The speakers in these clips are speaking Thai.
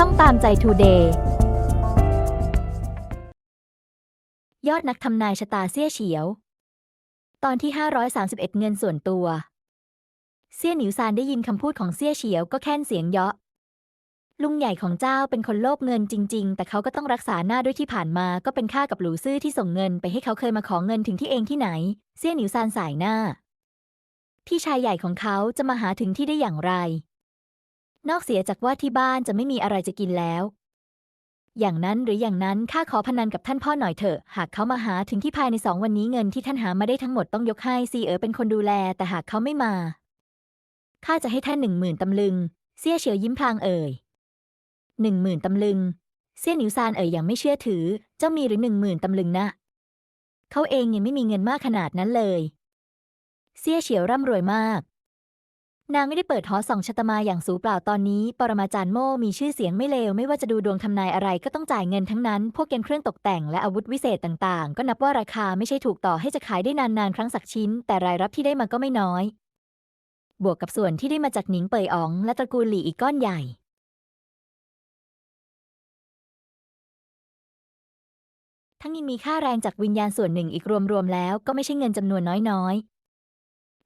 ช่องตามใจทูเดย์ยอดนักทำนายชะตาเซี่ยเฉียว ตอนที่ 531 เงินส่วนตัวเซี่ยหนิวซานได้ยินคำพูดของเซี่ยเฉียวก็แค่นเสียงเยาะ ลุงใหญ่ของเจ้าเป็นคนโลภเงินจริง ๆ แต่เขาก็ต้องรักษาหน้าด้วยที่ผ่านมาก็เป็นค่ากับหลูซื่อที่ส่งเงินไปให้เขาเคยมาขอเงินถึงที่เองที่ไหนเซี่ยหนิวซานสายหน้า พี่ชายใหญ่ของเขาจะมาหาถึงที่ได้อย่างไร นอกเสียจากว่าที่บ้านจะไม่มีอะไรจะกินแล้ว อย่างนั้นหรืออย่างนั้นข้าขอพนันกับท่านพ่อหน่อยเถอะ หากเขามาหาถึงที่ภายในสองวันนี้เงินที่ท่านหามาได้ทั้งหมดต้องยกให้ซีเอ๋อเป็นคนดูแล แต่หากเขาไม่มาข้าจะให้ท่านหนึ่งหมื่นตำลึงเซี่ยเฉียวยิ้มพลางเอ่ยหนึ่งหมื่นตำลึงเซี่ยหนิวซานเอ่ยอย่างไม่เชื่อถือ เจ้ามีหรือหนึ่งหมื่นตำลึงนะเขาเองยังไม่มีเงินมากขนาดนั้นเลยเซี่ยเฉียวร่ำรวยมาก นางไม่ได้เปิดหอส่องชะตามาอย่างสูเปล่าตอนนี้ ปรมาจารย์โม่มีชื่อเสียงไม่เลว ไม่ว่าจะดูดวงทำนายอะไรก็ต้องจ่ายเงินทั้งนั้น พวกเกณฑ์เครื่องตกแต่งและอาวุธวิเศษต่างๆ ก็นับว่าราคาไม่ใช่ถูกต่อให้จะขายได้นานๆ ครั้งสักชิ้น แต่รายรับที่ได้มาก็ไม่น้อย บวกกับส่วนที่ได้มาจากหนิงเปยอ๋อง และตระกูลหลี่อีกก้อนใหญ่ทั้งยังมีค่าแรงจากวิญญาณส่วนหนึ่งอีกรวมๆแล้วก็ไม่ใช่เงินจำนวนน้อยๆ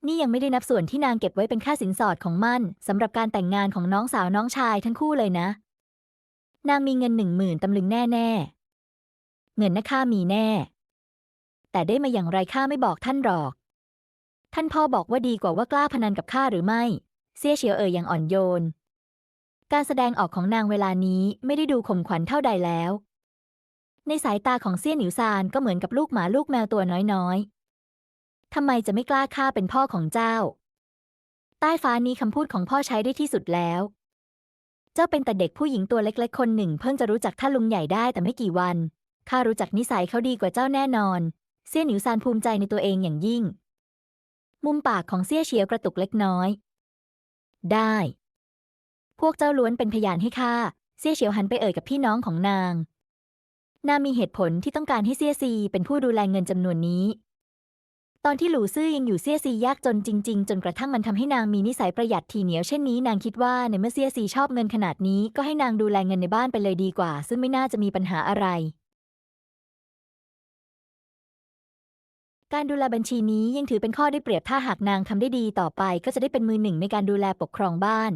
นี่ยังไม่ได้นับส่วนที่นางเก็บไว้เป็นค่าสินสอดของมั่นสำหรับการแต่งงานของน้องสาวน้องชายทั้งคู่เลยนะ นางมีเงินหนึ่งหมื่นตำลึงแน่ๆเงินนะข้ามีแน่ แต่ได้มาอย่างไรข้าไม่บอกท่านหรอก ท่านพ่อบอกว่าดีกว่าว่ากล้าพนันกับข้าหรือไม่เซี่ยเฉียวเอ่ยอย่างอ่อนโยน การแสดงออกของนางเวลานี้ไม่ได้ดูข่มขวัญเท่าใดแล้ว ในสายตาของเซี่ยหนิวซานก็เหมือนกับลูกหมาลูกแมวตัวน้อย ทำไมจะไม่กล้าฆ่าเป็นพ่อของเจ้า ใต้ฟ้านี้คำพูดของพ่อใช้ได้ที่สุดแล้ว เจ้าเป็นแต่เด็กผู้หญิงตัวเล็กๆ คนหนึ่ง เพิ่งจะรู้จักท่านลุงใหญ่ได้แต่ไม่กี่วัน ข้ารู้จักนิสัยเขาดีกว่าเจ้าแน่นอน เซี่ยหนิวซานภูมิใจในตัวเองอย่างยิ่ง มุมปากของเซี่ยเฉียวกระตุกเล็กน้อย ได้ พวกเจ้าล้วนเป็นพยานให้ข้า เซี่ยเฉียวหันไปเอ่ยกับพี่น้องของนางนางมีเหตุผลที่ต้องการให้เซี่ยซีเป็นผู้ดูแลเงินจำนวนนี้ ตอนที่หลูซื่อยังอยู่เซี่ยซียากจนจริง ๆ จนกระทั่งมันทำให้นางมีนิสัยประหยัดทีเหนียวเช่นนี้นางคิดว่าในเมื่อเซี่ยซีชอบเงินขนาดนี้ก็ให้นางดูแลเงินในบ้านไปเลยดีกว่า ซึ่งไม่น่าจะมีปัญหาอะไร การดูแลบัญชีนี้ยังถือเป็นข้อได้เปรียบถ้าหากนางทำได้ดีต่อไป ก็จะได้เป็นมือหนึ่งในการดูแลปกครองบ้าน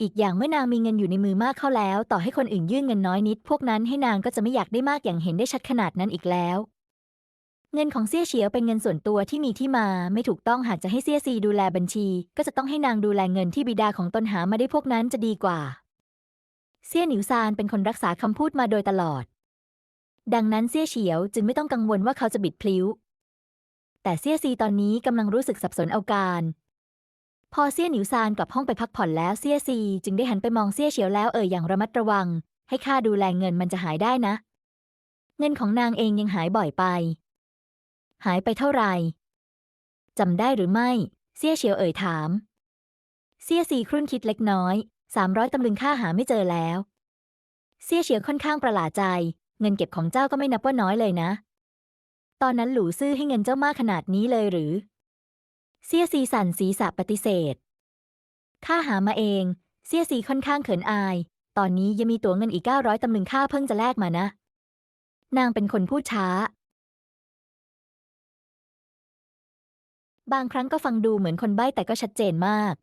อีกอย่างเมื่อนางมีเงินอยู่ในมือมากเข้าแล้ว ต่อให้คนอื่นยื่นเงินน้อยนิด พวกนั้นให้นางก็จะไม่อยากได้มากอย่างเห็นได้ชัดขนาดนั้นอีกแล้ว เงินของเซี่ยเฉียวเป็นเงินส่วนตัวที่มีที่มาไม่ถูกต้องหากจะให้เซี่ยซีดูแลบัญชี ก็จะต้องให้นางดูแลเงินที่บิดาของตนหามาได้พวกนั้นจะดีกว่าเซี่ยหนิวซานเป็นคนรักษาคำพูดมาโดยตลอด ดังนั้นเซี่ยเฉียวจึงไม่ต้องกังวลว่าเขาจะบิดพลิ้ว แต่เซี่ยซีตอนนี้กำลังรู้สึกสับสนเอาการ พอเซี่ยหนิวซานกลับห้องไปพักผ่อนแล้วเซี่ยซีจึงได้หันไปมองเซี่ยเฉียวแล้วเอ่ยอย่างระมัดระวัง ให้ข้าดูแลเงินมันจะหายได้นะ เงินของนางเองยังหายบ่อยไป หายไปเท่าไหร่จำได้หรือไม่เซี่ยเฉียวเอ่ยถามเซี่ยซีครุ่นคิดเล็กน้อยสามร้อยตำลึงค่าหาไม่เจอแล้วเซี่ยเฉียวค่อนข้างประหลาดใจ เงินเก็บของเจ้าก็ไม่นับว่าน้อยเลยนะ ตอนนั้นหลูซื่อให้เงินเจ้ามากขนาดนี้เลยหรือเซี่ยซีสั่นศีรษะปฏิเสธข้าหามาเองเซี่ยซีค่อนข้างเขินอาย ตอนนี้ยังมีตั๋วเงินอีก900ตำลึงค่าเพิ่งจะแลกมานะ นางเป็นคนพูดช้า บางครั้งก็ฟังดูเหมือนคนใบ้แต่ก็ชัดเจนมาก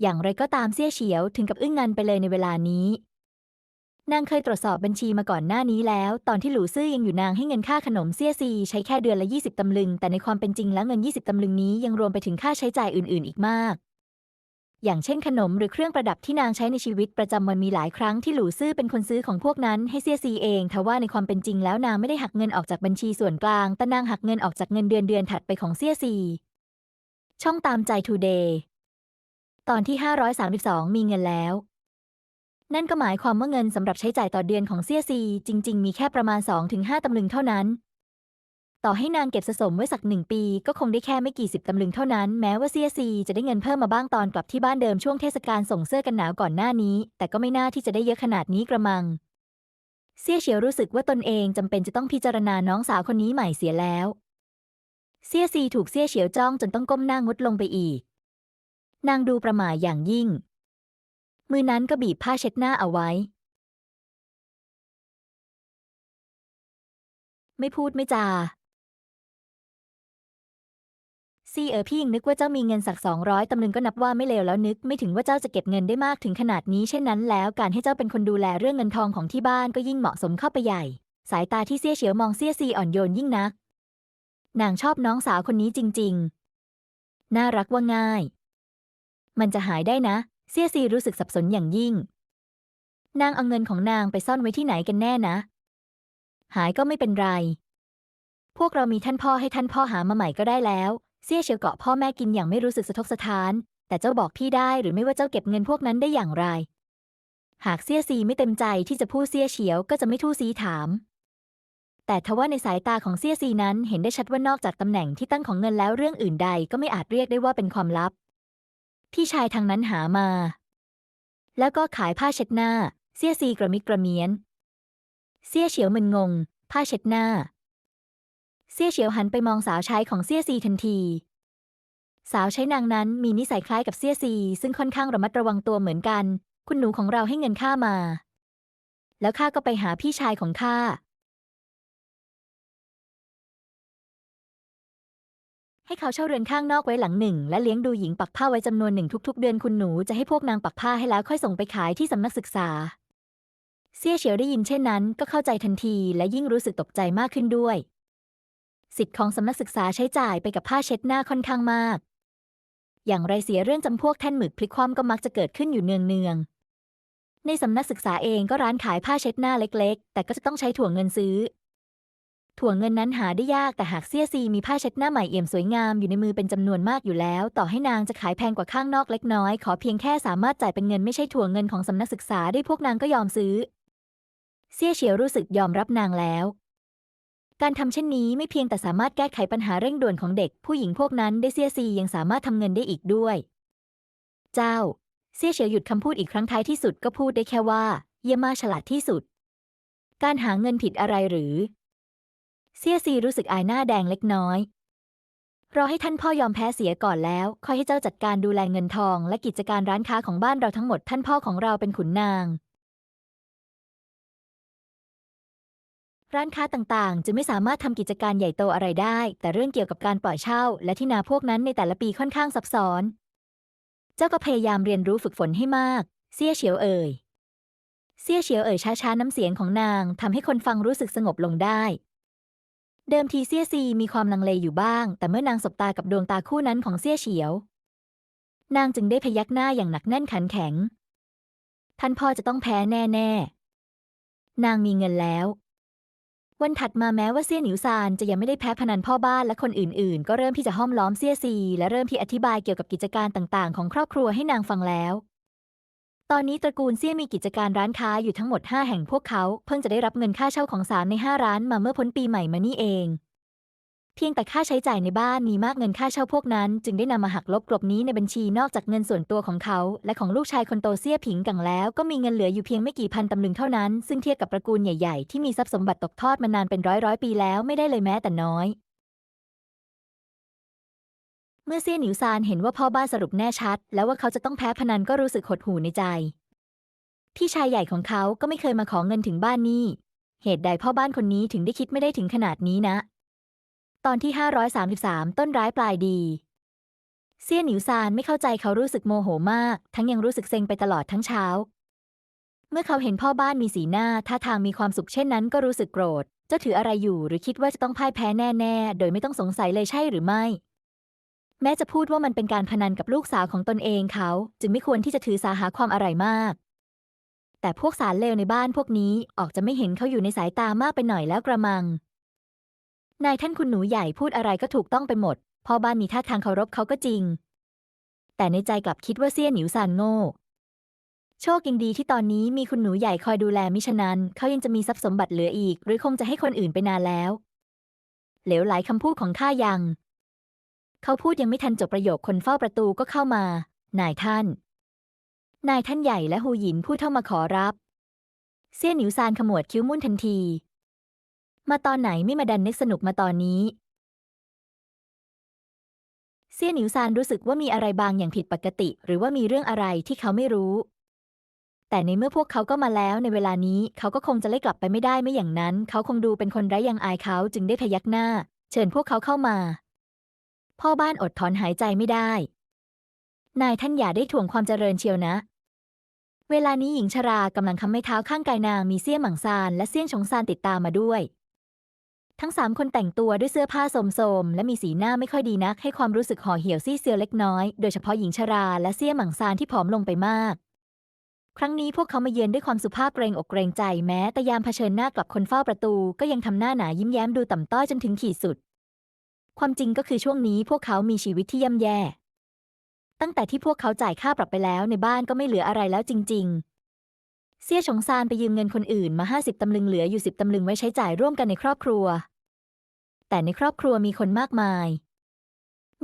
อย่างไรก็ตามเสี่ยเฉียวถึงกับอึ้งงันไปเลยในเวลานี้ นางเคยตรวจสอบบัญชีมาก่อนหน้านี้แล้ว ตอนที่หลูซื่อยังอยู่นางให้เงินค่าขนมเสี่ยซีใช้แค่เดือนละ 20 ตำลึง แต่ในความเป็นจริงแล้วเงิน 20 ตำลึงนี้ยังรวมไปถึงค่าใช้จ่ายอื่น ๆ อีกมาก อย่างเช่นขนมหรือเครื่องประดับที่นางใช้ในชีวิตประจำวันมีหลายครั้งที่หลูซื่อเป็นคนซื้อของพวกนั้นให้เซียซีเองทว่าในความเป็นจริงแล้วนางไม่ได้หักเงินออกจากบัญชีส่วนกลาง แต่นางหักเงินออกจากเงินเดือนเดือนถัดไปของเซียซี ช่องตามใจทูเดย์ตอนที่ 532 มีเงินแล้ว นั่นก็หมายความว่าเงินสำหรับใช้จ่ายต่อเดือนของเซียซี จริง ๆ มีแค่ประมาณ 2-5ตำลึงเท่านั้น ต่อให้นางเก็บสะสมไว้สักหนึ่งปี ก็คงได้แค่ไม่กี่สิบตำลึงเท่านั้น แม้ว่าเซียซีจะได้เงินเพิ่มมาบ้างตอนกลับที่บ้านเดิมช่วงเทศกาลส่งเสื้อกันหนาวก่อนหน้านี้ แต่ก็ไม่น่าที่จะได้เยอะขนาดนี้กระมัง เซียเฉียวรู้สึกว่าตนเองจำเป็นจะต้องพิจารณาน้องสาวคนนี้ใหม่เสียแล้ว เซียซีถูกเซียเฉียวจ้องจนต้องก้มหน้างดลงไปอีก นางดูประหม่าอย่างยิ่ง มือนั้นก็บีบผ้าเช็ดหน้าเอาไว้ไม่พูดไม่จา ซีเออพี่ยังนึกว่าเจ้ามีเงินสักสองร้อยตำลึงก็นับว่าไม่เลวแล้วนึก ไม่ถึงว่าเจ้าจะเก็บเงินได้มากถึงขนาดนี้เช่นนั้นแล้วการให้เจ้าเป็นคนดูแลเรื่องเงินทองของที่บ้านก็ยิ่งเหมาะสมเข้าไปใหญ่ สายตาที่เสี่ยเฉียวมองเสี่ยซีอ่อนโยนยิ่งนัก นางชอบน้องสาวคนนี้จริง ๆ น่ารักว่าง่าย มันจะหายได้นะ เสี่ยซีรู้สึกสับสนอย่างยิ่ง นางเอาเงินของนางไปซ่อนไว้ที่ไหนกันแน่นะ หายก็ไม่เป็นไร พวกเรามีท่านพ่อให้ท่านพ่อหามาใหม่ก็ได้แล้ว เสี่ยเฉียวเกาะพ่อแม่กินอย่างไม่รู้สึกสะทกสะท้าน แต่เจ้าบอกพี่ได้หรือไม่ว่าเจ้าเก็บเงินพวกนั้นได้อย่างไร หากเสี่ยซีไม่เต็มใจที่จะพูดเสี่ยเฉียวก็จะไม่ทู่ซีถาม แต่ทว่าในสายตาของเสี่ยซีนั้นเห็นได้ชัดว่านอกจากตำแหน่งที่ตั้งของเงินแล้วเรื่องอื่นใดก็ไม่อาจเรียกได้ว่าเป็นความลับ พี่ชายทางนั้นหามา แล้วก็ขายผ้าเช็ดหน้าเสี่ยซีกระมิดกระเมียนเสี่ยเฉียวมึนงง ผ้าเช็ดหน้า เสี่ยเฉียวหันไปมองสาวใช้ของเสี่ยซีทันที สาวใช้นางนั้นมีนิสัยคล้ายกับเสี่ยซี ซึ่งค่อนข้างระมัดระวังตัวเหมือนกัน คุณหนูของเราให้เงินข้ามา แล้วข้าก็ไปหาพี่ชายของข้าให้เขาเช่าเรือนข้างนอกไว้หลังหนึ่ง และเลี้ยงดูหญิงปักผ้าไว้จำนวนหนึ่งทุก ๆ เดือนคุณหนูจะให้พวกนางปักผ้าให้แล้วค่อยส่งไปขายที่สำนักศึกษาเสี่ยเฉียวได้ยินเช่นนั้น ก็เข้าใจทันทีและยิ่งรู้สึกตกใจมากขึ้นด้วย สิทธิ์ของสำนักศึกษาใช้จ่ายไปกับผ้าเช็ดหน้าค่อนข้างมาก อย่างไรเสียเรื่องจำพวกแท่นหมึกพลิกคว่ำก็มักจะเกิดขึ้นอยู่เนืองๆ ในสำนักศึกษาเองก็ร้านขายผ้าเช็ดหน้าเล็กๆ แต่ก็จะต้องใช้ถั่วเงินซื้อ ถั่วเงินนั้นหาได้ยากแต่หากเซี่ยซีมีผ้าเช็ดหน้าใหม่เอี่ยมสวยงามอยู่ในมือเป็นจำนวนมากอยู่แล้ว ต่อให้นางจะขายแพงกว่าข้างนอกเล็กน้อย ขอเพียงแค่สามารถจ่ายเป็นเงินไม่ใช่ถั่วเงินของสำนักศึกษาได้พวกนางก็ยอมซื้อเซี่ยเฉียวรู้สึกยอมรับนางแล้ว การทำเช่นนี้ไม่เพียงแต่สามารถแก้ไขปัญหาเร่งด่วนของเด็ก ผู้หญิงพวกนั้นได้เซียซียังสามารถทำเงินได้อีกด้วย เจ้าเซี่ยเฉียวหยุดคำพูดอีกครั้งท้ายที่สุดก็พูดได้แค่ว่า เยี่ยมาฉลาดที่สุด การหาเงินผิดอะไรหรือเซี่ยซีรู้สึกอายหน้าแดงเล็กน้อยรอให้ท่านพ่อยอมแพ้เสียก่อนแล้ว ค่อยให้เจ้าจัดการดูแลเงินทอง และกิจการร้านค้าของบ้านเราทั้งหมดท่านพ่อของเราเป็นขุนนาง ร้านค้าต่างๆจะไม่สามารถทำกิจการใหญ่โตอะไรได้ แต่เรื่องเกี่ยวกับการปล่อยเช่า และที่นาพวกนั้นในแต่ละปีค่อนข้างซับซ้อน เจ้าก็พยายามเรียนรู้ฝึกฝนให้มากเซี่ยเฉียวเอ่ยเซี่ยเฉียวเอ่ยช้าๆน้ำเสียงของนางทำให้คนฟังรู้สึกสงบลงได้ เดิมทีเซี่ยซีมีความลังเลอยู่บ้าง แต่เมื่อนางสบตากับดวงตาคู่นั้นของเซี่ยเฉียว นางจึงได้พยักหน้าอย่างหนักแน่นขันแข็ง ท่านพ่อจะต้องแพ้แน่ๆนางมีเงินแล้ว วันถัดมาแม้ว่าเซี่ยหนิวซานจะยังไม่ได้แพ้พนันพ่อบ้านและคนอื่นๆ ก็เริ่มที่จะห้อมล้อมเซี่ยซี และเริ่มที่อธิบายเกี่ยวกับกิจการต่างๆ ของครอบครัวให้นางฟังแล้ว ตอนนี้ตระกูลเซี่ยมีกิจการร้านค้าอยู่ทั้งหมด 5 แห่งพวกเขา เพิ่งจะได้รับเงินค่าเช่าของสามใน 5 ร้านมาเมื่อพ้นปีใหม่มานี่เอง เพียงแต่ค่าใช้จ่ายในบ้านมีมากเงินค่าเช่าพวกนั้น จึงได้นำมาหักลบกลบนี้ในบัญชีนอกจากเงินส่วนตัวของเขา และของลูกชายคนโตเซี่ยผิงกังแล้ว ก็มีเงินเหลืออยู่เพียงไม่กี่พันตำลึงเท่านั้น ซึ่งเทียบกับตระกูลใหญ่ๆ ที่มีทรัพย์สมบัติตกทอดมานานเป็นร้อยร้อยปีแล้วไม่ได้เลยแม้แต่น้อย เมื่อเซี่ยหนิวซานเห็นว่าพ่อบ้านสรุปแน่ชัด แล้วว่าเขาจะต้องแพ้พนันก็รู้สึกหดหู่ในใจ พี่ชายใหญ่ของเขาก็ไม่เคยมาขอเงินถึงบ้านนี่เหตุใดพ่อบ้านคนนี้ถึงได้คิดไม่ได้ถึงขนาดนี้นะ ตอนที่ 533 ต้นร้ายปลายดี เซี่ยหนิวซานไม่เข้าใจเขารู้สึกโมโหมาก ทั้งยังรู้สึกเซ็งไปตลอดทั้งเช้า เมื่อเขาเห็นพ่อบ้านมีสีหน้าท่าทางมีความสุขเช่นนั้นก็รู้สึกโกรธ เจ้าถืออะไรอยู่หรือคิดว่าจะต้องพ่ายแพ้แน่ๆ โดยไม่ต้องสงสัยเลยใช่หรือไม่ แม้จะพูดว่ามันเป็นการพนันกับลูกสาวของตนเองเขา จึงไม่ควรที่จะถือสาหาความอะไรมาก แต่พวกสารเลวในบ้านพวกนี้ออกจะไม่เห็นเขาอยู่ในสายตามากไปหน่อยแล้วกระมัง นายท่านคุณหนูใหญ่พูดอะไรก็ถูกต้องไปหมด พ่อบ้านมีท่าทางเคารพเขาก็จริง แต่ในใจกลับคิดว่าเซี่ยหนิวซานโง่ โชคยังดีที่ตอนนี้มีคุณหนูใหญ่คอยดูแลมิฉะนั้น เขายังจะมีทรัพย์สมบัติเหลืออีก หรือคงจะให้คนอื่นไปนานแล้ว เหลวไหลคำพูดของข้ายัง เขาพูดยังไม่ทันจบประโยคคนเฝ้าประตูก็เข้ามา นายท่าน นายท่านใหญ่และฮูหยินพูดเข้ามาขอรับเซี่ยหนิวซานขมวดคิ้วมุ่นทันที มาตอนไหนไม่มาดันนึกสนุกมาตอนนี้เซี่ยหนิวซานรู้สึกว่ามีอะไรบางอย่างผิดปกติ หรือว่ามีเรื่องอะไรที่เขาไม่รู้ แต่ในเมื่อพวกเขาก็มาแล้วในเวลานี้เขาก็คงจะไล่กลับไปไม่ได้ไม่อย่างนั้น เขาคงดูเป็นคนไร้ยังอายเขาจึงได้พยักหน้า เชิญพวกเขาเข้ามา พ่อบ้านอดถอนหายใจไม่ได้ นายท่านอย่าได้ถ่วงความเจริญเชียวนะ เวลานี้หญิงชรากำลังคำไม้เท้าข้างกายนางมีเสี้ยหมั่งซานและเสี้ยงชงซานติดตามมาด้วย ทั้งสามคนแต่งตัวด้วยเสื้อผ้าโสมๆ และมีสีหน้าไม่ค่อยดีนัก ให้ความรู้สึกห่อเหี่ยวซี่เซียวเล็กน้อย โดยเฉพาะหญิงชราและเสี้ยหมั่งซานที่ผอมลงไปมาก ครั้งนี้พวกเขามาเยือนด้วยความสุภาพเกรงอกเกรงใจแม้แต่ยามเผชิญหน้ากับคนเฝ้าประตู ก็ยังทำหน้าหนายิ้มแย้มดูต่ำต้อยจนถึงขีดสุด ความจริงก็คือช่วงนี้พวกเขามีชีวิตที่ย่ำแย่ ตั้งแต่ที่พวกเขาจ่ายค่าปรับไปแล้วในบ้านก็ไม่เหลืออะไรแล้วจริง ๆ เสี่ยฉงซานไปยืมเงินคนอื่นมาห้าสิบตำลึงเหลืออยู่สิบตำลึงไว้ใช้จ่ายร่วมกันในครอบครัว แต่ในครอบครัวมีคนมากมาย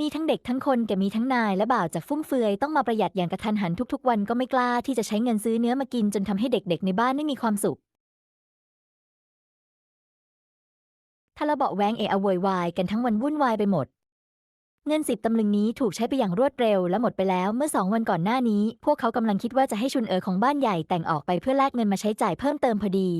มีทั้งเด็กทั้งคนแก่มีทั้งนายและบ่าวจากฟุ่มเฟือยต้องมาประหยัดอย่างกระทันหันทุกๆ วันก็ไม่กล้าที่จะใช้เงินซื้อเนื้อมากินจนทำให้เด็กๆ ในบ้านไม่มีความสุขทะเลาะเบาะแวงเอะอะโวยวายกันทั้งวันวุ่นวายไปหมด เงินสิบตำลึงนี้ถูกใช้ไปอย่างรวดเร็วและหมดไปแล้วเมื่อสองวันก่อนหน้านี้ พวกเขากำลังคิดว่าจะให้ชุนเอ๋อของบ้านใหญ่แต่งออกไปเพื่อแลกเงินมาใช้จ่ายเพิ่มเติมพอดี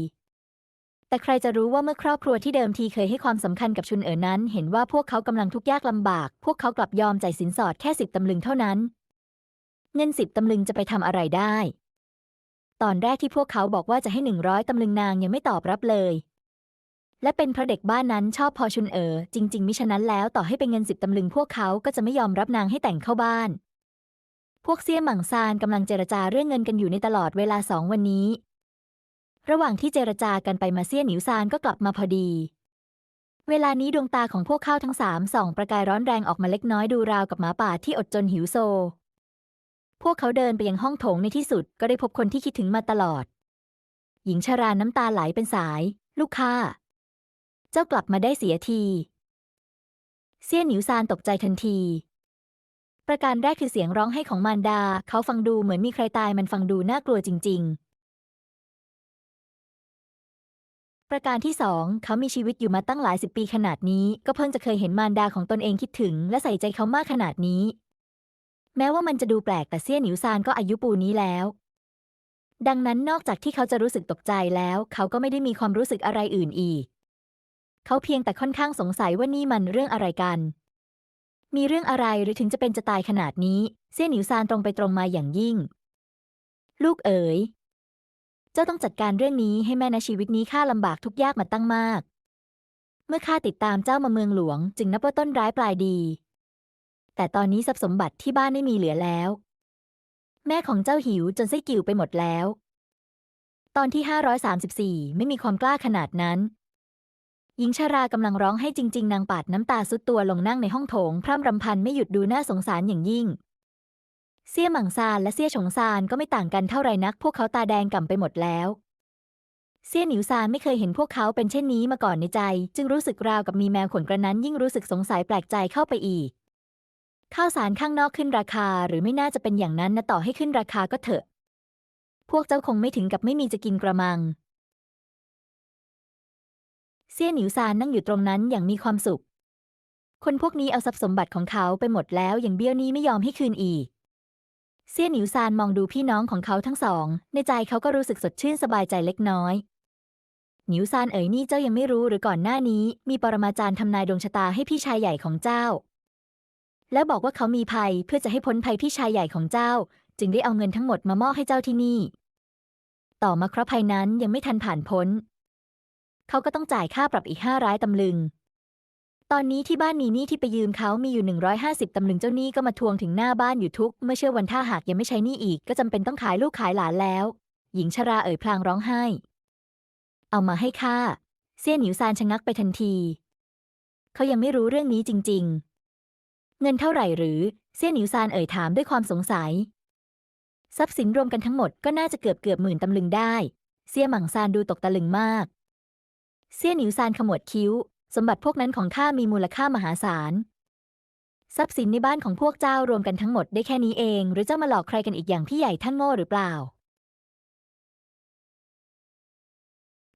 แต่ใครจะรู้ว่าเมื่อครอบครัวที่เดิมทีเคยให้ความสำคัญกับชุนเอ๋อนั้น เห็นว่าพวกเขากำลังทุกข์ยากลำบาก พวกเขากลับยอมจ่ายสินสอดแค่สิบตำลึงเท่านั้น เงินสิบตำลึงจะไปทำอะไรได้ ตอนแรกที่พวกเขาบอกว่าจะให้หนึ่งร้อยตำลึงนางยังไม่ตอบรับเลย และเป็นเพราะเด็กบ้านนั้นชอบพอชุนเอ๋อจริง ๆ มิฉะนั้นแล้วต่อให้เป็นเงินสิบตำลึงพวกเขาก็จะไม่ยอมรับนางให้แต่งเข้าบ้าน พวกเซี่ยหมั่งซานกำลังเจรจาเรื่องเงินกันอยู่ในตลอดเวลาสองวันนี้ ระหว่างที่เจรจากันไปมาเซี่ยหนิวซานก็กลับมาพอดี เวลานี้ดวงตาของพวกเขาทั้งสามส่องประกายร้อนแรงออกมาเล็กน้อยดูราวกับหมาป่าที่อดจนหิวโซ พวกเขาเดินไปยังห้องโถงในที่สุดก็ได้พบคนที่คิดถึงมาตลอด หญิงชราน้ำตาไหลเป็นสาย ลูกค้า เจ้ากลับมาได้เสียที เซี่ยหนิวซานตกใจทันที ประการแรกคือเสียงร้องไห้ของมารดา เขาฟังดูเหมือนมีใครตายมันฟังดูน่ากลัวจริง ๆ ประการที่สองเขามีชีวิตอยู่มาตั้งหลายสิบปีขนาดนี้ ก็เพิ่งจะเคยเห็นมารดาของตนเองคิดถึง และใส่ใจเขามากขนาดนี้ แม้ว่ามันจะดูแปลกแต่เซี่ยหนิวซานก็อายุปูนี้แล้วดังนั้นนอกจากที่เขาจะรู้สึกตกใจแล้ว เขาก็ไม่ได้มีความรู้สึกอะไรอื่นอีก เขาเพียงแต่ค่อนข้างสงสัยว่านี่มันเรื่องอะไรกัน มีเรื่องอะไรหรือถึงจะเป็นจะตายขนาดนี้เซี่ยหนิวซานตรงไปตรงมาอย่างยิ่ง ลูกเอ๋ย เจ้าต้องจัดการเรื่องนี้ให้แม่นะชีวิตนี้ข้าลำบากทุกยากมาตั้งมาก เมื่อข้าติดตามเจ้ามาเมืองหลวง จึงนับว่าต้นร้ายปลายดี แต่ตอนนี้ทรัพย์สมบัติที่บ้านไม่มีเหลือแล้ว แม่ของเจ้าหิวจนไส้กิ่วไปหมดแล้วตอนที่ 534 ไม่มีความกล้าขนาดนั้น หญิงชารากำลังร้องให้จริง ๆ นางปาดน้ำตาซุดตัวลงนั่งในห้องโถง พร่ำรำพันไม่หยุดดูน่าสงสารอย่างยิ่งเซี่ยหมังซานและเซี่ยฉงซานก็ไม่ต่างกันเท่าไรนัก พวกเขาตาแดงก่ำไปหมดแล้วเซี่ยหนิวซานไม่เคยเห็นพวกเขาเป็นเช่นนี้มาก่อนในใจ จึงรู้สึกราวกับมีแมวขนกระนั้นยิ่งรู้สึกสงสัยแปลกใจเข้าไปอีก ข้าวสารข้างนอกขึ้นราคาหรือไม่น่าจะเป็นอย่างนั้นนะต่อให้ขึ้นราคาก็เถอะ พวกเจ้าคงไม่ถึงกับไม่มีจะกินกระมัง เซี่ยหนิวซานนั่งอยู่ตรงนั้นอย่างมีความสุข คนพวกนี้เอาทรัพย์สมบัติของเขาไปหมดแล้วอย่างเบี้ยวนี้ไม่ยอมให้คืนอีก เซี่ยหนิวซานมองดูพี่น้องของเขาทั้งสอง ในใจเขาก็รู้สึกสดชื่นสบายใจเล็กน้อย หนิวซานเอ๋ยนี่เจ้ายังไม่รู้หรือก่อนหน้านี้ มีปรมาจารย์ทำนายดวงชะตาให้พี่ชายใหญ่ของเจ้า แล้วบอกว่าเขามีภัยเพื่อจะให้พ้นภัยพี่ชายใหญ่ของเจ้า จึงได้เอาเงินทั้งหมดมามอบให้เจ้าที่นี่ ต่อมาเคราะห์ภัยนั้นยังไม่ทันผ่านพ้น เขาก็ต้องจ่ายค่าปรับอีกห้าร้ายตำลึง ตอนนี้ที่บ้านมีนี้ที่ไปยืมเขามีอยู่หนึ่งร้อยห้าสิบตำลึงเจ้าหนี้ก็มาทวงถึงหน้าบ้านอยู่ทุก เมื่อเชื่อวันถ้าหากยังไม่ใช้หนี้อีก ก็จำเป็นต้องขายลูกขายหลานแล้ว หญิงชราเอ่ยพลางร้องไห้ เอามาให้ข้าเซี่ยหนิวซานชะงักไปทันที เขายังไม่รู้เรื่องนี้จริง ๆ เงินเท่าไหร่หรือเซี่ยหนิวซานเอ่ยถามด้วยความสงสัย ทรัพย์สินรวมกันทั้งหมดก็น่าจะเกือบเกือบหมื่นตำลึงได้เซี่ยหมั่งซานดูตกตะลึงมาก เซี่ยหนิวซานขมวดคิ้ว สมบัติพวกนั้นของข้ามีมูลค่ามหาศาล ทรัพย์สินในบ้านของพวกเจ้ารวมกันทั้งหมดได้แค่นี้เอง หรือเจ้ามาหลอกใครกันอีกอย่างพี่ใหญ่ท่านโง่หรือเปล่า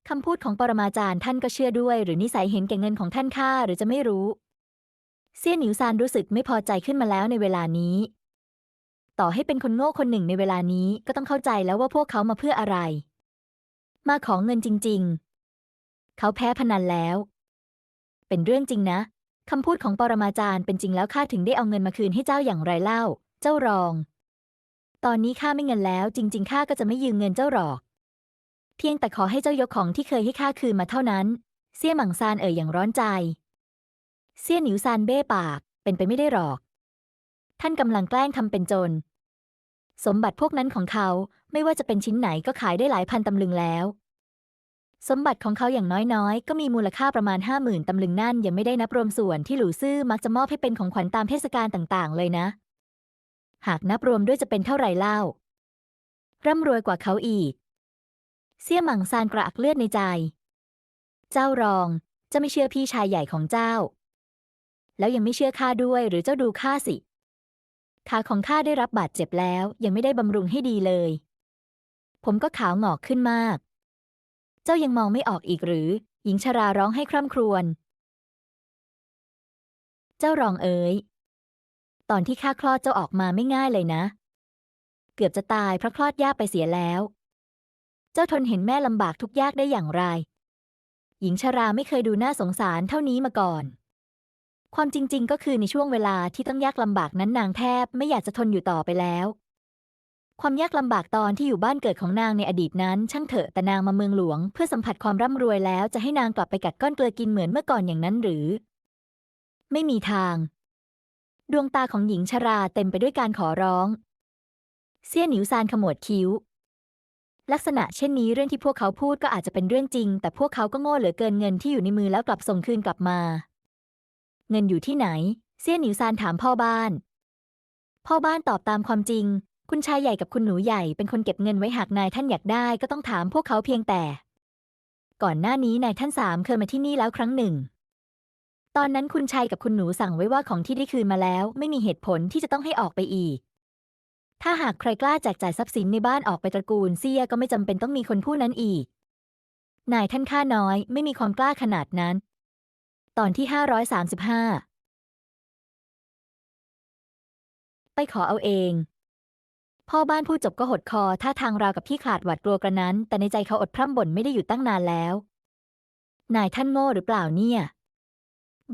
คำพูดของปรมาจารย์ท่านก็เชื่อด้วย หรือนิสัยเห็นแก่เงินของท่านข้าหรือจะไม่รู้ เซี่ยหนิวซานรู้สึกไม่พอใจขึ้นมาแล้วในเวลานี้ ต่อให้เป็นคนโง่คนหนึ่งในเวลานี้ก็ต้องเข้าใจแล้วว่าพวกเขามาเพื่ออะไร มาขอเงินจริง ๆ เขาแพ้พนันแล้ว เป็นเรื่องจริงนะคำพูดของปรมาจารย์เป็นจริงแล้วข้าถึงได้เอาเงินมาคืนให้เจ้าอย่างไรเล่า เจ้ารอง ตอนนี้ข้าไม่เงินแล้ว จริง ๆข้าก็จะไม่ยืมเงินเจ้าหรอก เพียงแต่ขอให้เจ้ายกของที่เคยให้ข้าคืนมาเท่านั้น เสี่ยหมังซานเอ่ยอย่างร้อนใจ เสี่ยหนิวซานเบ้ปาก เป็นไปไม่ได้หรอก ท่านกำลังแกล้งทำเป็นโจรสมบัติพวกนั้นของเขาไม่ว่าจะเป็นชิ้นไหนก็ขายได้หลายพันตำลึงแล้ว สมบัติของเขาอย่างน้อยๆ ก็มีมูลค่าประมาณห้าหมื่นตำลึงนั่นยังไม่ได้นับรวมส่วนที่หลูซื่อมักจะมอบให้เป็นของขวัญตามเทศกาลต่างๆ เลยนะ หากนับรวมด้วยจะเป็นเท่าไหร่เล่า ร่ำรวยกว่าเขาอีก เสี่ยหมังซานกระอักเลือดในใจ เจ้ารองจะไม่เชื่อพี่ชายใหญ่ของเจ้า แล้วยังไม่เชื่อข้าด้วยหรือเจ้าดูข้าสิขาของข้าได้รับบาดเจ็บแล้ว ยังไม่ได้บำรุงให้ดีเลย ผมก็ขาวหงอกขึ้นมาก จ้ายังมองไม่ออกอีกหรือ หญิงชราร้องให้คร่ำครวญ เจ้ารองเอ๋ย ตอนที่ข้าคลอดเจ้าออกมาไม่ง่ายเลยนะ เกือบจะตายเพราะคลอดยากไปเสียแล้ว เจ้าทนเห็นแม่ลำบากทุกยากได้อย่างไร หญิงชราไม่เคยดูน่าสงสารเท่านี้มาก่อน ความจริง ๆ ก็คือในช่วงเวลาที่ต้องยากลำบากนั้นนางแทบไม่อยากจะทนอยู่ต่อไปแล้ว ความยากลำบากตอนที่อยู่บ้านเกิดของนางในอดีตนั้น ช่างเถอะแต่นางมาเมืองหลวง เพื่อสัมผัสความร่ำรวยแล้วจะให้นางกลับไปกัดก้อนเกลือกินเหมือนเมื่อก่อนอย่างนั้นหรือ ไม่มีทาง ดวงตาของหญิงชราเต็มไปด้วยการขอร้อง เสี่ยหนิวซานขมวดคิ้ว ลักษณะเช่นนี้เรื่องที่พวกเขาพูดก็อาจจะเป็นเรื่องจริง แต่พวกเขาก็โง่เหลือเกินเงินที่อยู่ในมือแล้วกลับส่งคืนกลับมา เงินอยู่ที่ไหน เสี่ยหนิวซานถามพ่อบ้านพ่อบ้านตอบตามความจริง คุณชายใหญ่กับคุณหนูใหญ่เป็นคนเก็บเงินไว้หากนายท่านอยากได้ก็ต้องถามพวกเขาเพียงแต่ ก่อนหน้านี้นายท่านสามเคยมาที่นี่แล้วครั้งหนึ่ง ตอนนั้นคุณชายกับคุณหนูสั่งไว้ว่าของที่ได้คืนมาแล้ว ไม่มีเหตุผลที่จะต้องให้ออกไปอีก ถ้าหากใครกล้าแจกจ่ายทรัพย์สินในบ้านออกไปตระกูลเซียก็ไม่จำเป็นต้องมีคนผู้นั้นอีก นายท่านข้าน้อย ไม่มีความกล้าขนาดนั้น ตอนที่535ไปขอเอาเอง พ่อบ้านผู้จบก็หดคอท่าทางราวกับที่ขาดหวาดกลัวกระนั้น แต่ในใจเขาอดพร่ำบ่นไม่ได้อยู่ตั้งนานแล้ว นายท่านโง่หรือเปล่าเนี่ย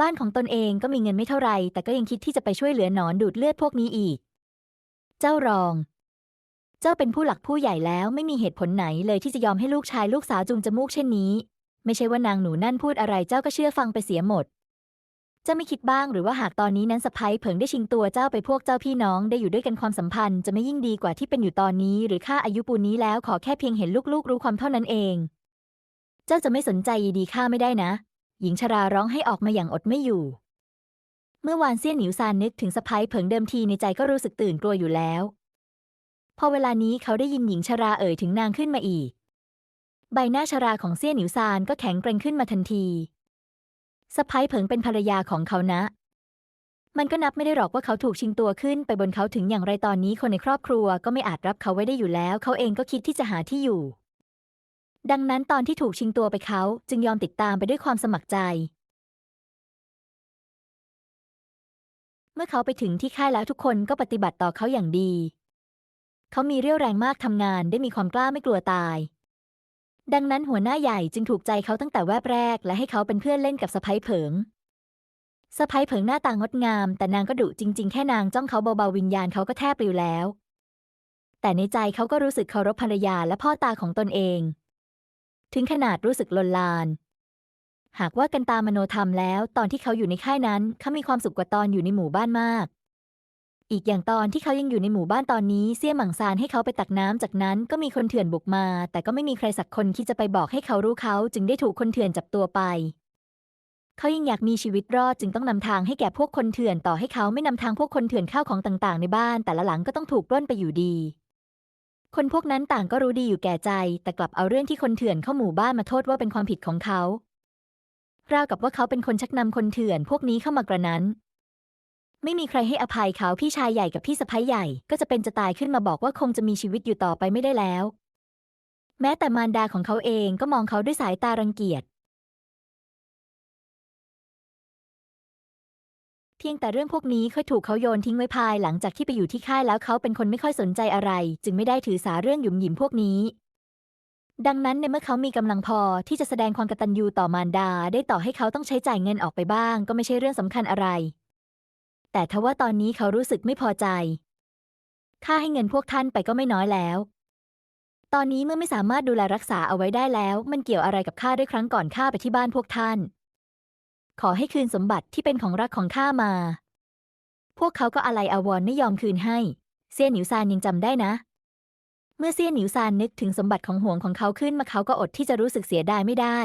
บ้านของตนเองก็มีเงินไม่เท่าไร แต่ก็ยังคิดที่จะไปช่วยเหลือหนอนดูดเลือดพวกนี้อีก เจ้ารอง เจ้าเป็นผู้หลักผู้ใหญ่แล้วไม่มีเหตุผลไหนเลยที่จะยอมให้ลูกชายลูกสาวจุงจมูกเช่นนี้ ไม่ใช่ว่านางหนูนั่นพูดอะไรเจ้าก็เชื่อฟังไปเสียหมด จ้าไม่คิดบ้างหรือว่าหากตอนนี้นั้นสะพ้ยเผิงได้ชิงตัวเจ้าไปพวกเจ้าพี่น้องได้อยู่ด้วยกันความสัมพันธ์จะไม่ยิ่งดีกว่าที่เป็นอยู่ตอนนี้ หรือข้าอายุปูนนี้แล้วขอแค่เพียงเห็นลูกๆ รู้ความเท่านั้นเอง เจ้าจะไม่สนใจดีข้าไม่ได้นะ หญิงชราร้องให้ออกมาอย่างอดไม่อยู่ เมื่อวานเซี่ยนหนิวซานนึกถึงสะพ้ยเผิงเดิมทีในใจก็รู้สึกตื่นกลัวอยู่แล้ว พอเวลานี้เขาได้ยินหญิงชราเอ่ยถึงนางขึ้นมาอีก ใบหน้าชราของเซี่ยนหนิวซานก็แข็งเกร็งขึ้นมาทันที สะพ้ยเผิงเป็นภรรยาของเขานะ มันก็นับไม่ได้หรอกว่าเขาถูกชิงตัวขึ้นไปบนเขาถึงอย่างไรตอนนี้คนในครอบครัวก็ไม่อาจรับเขาไว้ได้อยู่แล้ว เขาเองก็คิดที่จะหาที่อยู่ ดังนั้นตอนที่ถูกชิงตัวไปเขาจึงยอมติดตามไปด้วยความสมัครใจ เมื่อเขาไปถึงที่ค่ายแล้วทุกคนก็ปฏิบัติต่อเขาอย่างดี เขามีเรี่ยวแรงมากทำงานได้มีความกล้าไม่กลัวตาย ดังนั้นหัวหน้าใหญ่จึงถูกใจเขาตั้งแต่แวบแรก และให้เขาเป็นเพื่อนเล่นกับสะพ้ยเผิงสะพ้ยเผิงหน้าตางดงาม แต่นางก็ดุจริง ๆ แค่นางจ้องเขาเบาๆวิญญาณเขาก็แทบปลิวแล้ว แต่ในใจเขาก็รู้สึกเคารพภรรยาและพ่อตาของตนเอง ถึงขนาดรู้สึกลนลาน หากว่ากันตามมโนธรรมแล้ว ตอนที่เขาอยู่ในค่ายนั้นเขามีความสุขกว่าตอนอยู่ในหมู่บ้านมาก อีกอย่างตอนที่เขายังอยู่ในหมู่บ้านตอนนี้เสี่ยหมั่งซานให้เขาไปตักน้ำจากนั้นก็มีคนเถื่อนบุกมา แต่ก็ไม่มีใครสักคนคิดจะไปบอกให้เขารู้เขาจึงได้ถูกคนเถื่อนจับตัวไป เขายังอยากมีชีวิตรอดจึงต้องนำทางให้แก่พวกคนเถื่อนต่อให้เขาไม่นำทางพวกคนเถื่อนข้าวของต่างๆ ในบ้าน แต่ละหลังก็ต้องถูกปล้นไปอยู่ดี คนพวกนั้นต่างก็รู้ดีอยู่แก่ใจ แต่กลับเอาเรื่องที่คนเถื่อนเข้าหมู่บ้านมาโทษว่าเป็นความผิดของเขาราวกับว่าเขาเป็นคนชักนำคนเถื่อนพวกนี้เข้ามากระนั้น ไม่มีใครให้อภัยเขาพี่ชายใหญ่กับพี่สะพ้ยใหญ่ ก็จะเป็นจะตายขึ้นมาบอกว่าคงจะมีชีวิตอยู่ต่อไปไม่ได้แล้ว แม้แต่มารดาของเขาเองก็มองเขาด้วยสายตารังเกียจพียงแต่เรื่องพวกนี้ค่อยถูกเขาโยนทิ้งไว้ภายหลังจากที่ไปอยู่ที่ค่ายแล้วเขาเป็นคนไม่ค่อยสนใจอะไร จึงไม่ได้ถือสาเรื่องหยุมหยิมพวกนี้ ดังนั้นในเมื่อเขามีกำลังพอที่จะแสดงความกตัญญูต่อมารดา ได้ต่อให้เขาต้องใช้จ่ายเงินออกไปบ้าง ก็ไม่ใช่เรื่องสำคัญอะไร แต่ทว่าตอนนี้เขารู้สึกไม่พอใจ ค่าให้เงินพวกท่านไปก็ไม่น้อยแล้ว ตอนนี้เมื่อไม่สามารถดูแลรักษาเอาไว้ได้แล้ว มันเกี่ยวอะไรกับข้าด้วยครั้งก่อนข้าไปที่บ้านพวกท่าน ขอให้คืนสมบัติที่เป็นของรักของข้ามา พวกเขาก็อะไรอาวรไม่ยอมคืนให้ เซี่ยหนิวซานยังจำได้นะ เมื่อเซี่ยหนิวซานนึกถึงสมบัติของห่วงของเขาขึ้นมาเขาก็อดที่จะรู้สึกเสียดายไม่ได้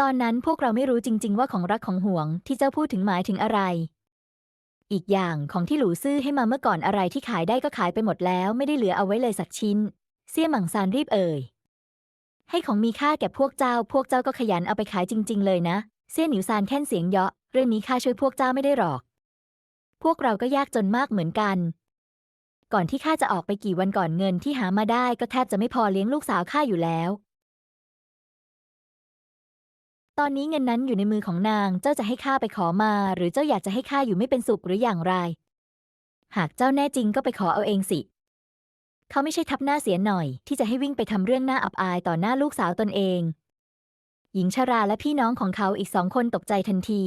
ตอนนั้นพวกเราไม่รู้จริง ๆ ว่าของรักของห่วงที่เจ้าพูดถึงหมายถึงอะไร อีกอย่างของที่หลูซื่อให้มาเมื่อก่อนอะไรที่ขายได้ก็ขายไปหมดแล้วไม่ได้เหลือเอาไว้เลยสักชิ้นเซี่ยหมั่งซานรีบเอ่ย ให้ของมีค่าแก่พวกเจ้า พวกเจ้าก็ขยันเอาไปขายจริง ๆ เลยนะเซี่ยหนิวซานแค่นเสียงเยาะ เรื่องนี้ข้าช่วยพวกเจ้าไม่ได้หรอก พวกเราก็ยากจนมากเหมือนกัน ก่อนที่ข้าจะออกไปกี่วันก่อนเงินที่หามาได้ก็แทบจะไม่พอเลี้ยงลูกสาวข้าอยู่แล้ว ตอนนี้เงินนั้นอยู่ในมือของนาง เจ้าจะให้ข้าไปขอมา หรือเจ้าอยากจะให้ข้าอยู่ไม่เป็นสุขหรืออย่างไร หากเจ้าแน่จริงก็ไปขอเอาเองสิ เขาไม่ใช่ทับหน้าเสียหน่อย ที่จะให้วิ่งไปทำเรื่องหน่าอับอายต่อหน้าลูกสาวตนเอง หญิงชราและพี่น้องของเขาอีกสองคนตกใจทันที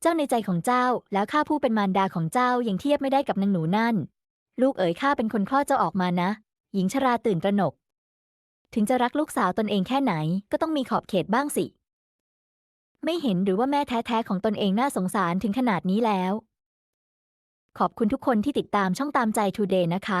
เจ้าในใจของเจ้า แล้วข้าผู้เป็นมารดาของเจ้ายังเทียบไม่ได้กับนางหนูนั่น ลูกเอ๋ยข้าเป็นคนคลอดเจ้าออกมานะ หญิงชราตื่นตระหนก ถึงจะรักลูกสาวตนเองแค่ไหนก็ต้องมีขอบเขตบ้างสิ ไม่เห็นหรือว่าแม่แท้ๆของตนเองน่าสงสารถึงขนาดนี้แล้ว ขอบคุณทุกคนที่ติดตามช่องตามใจ Today นะคะ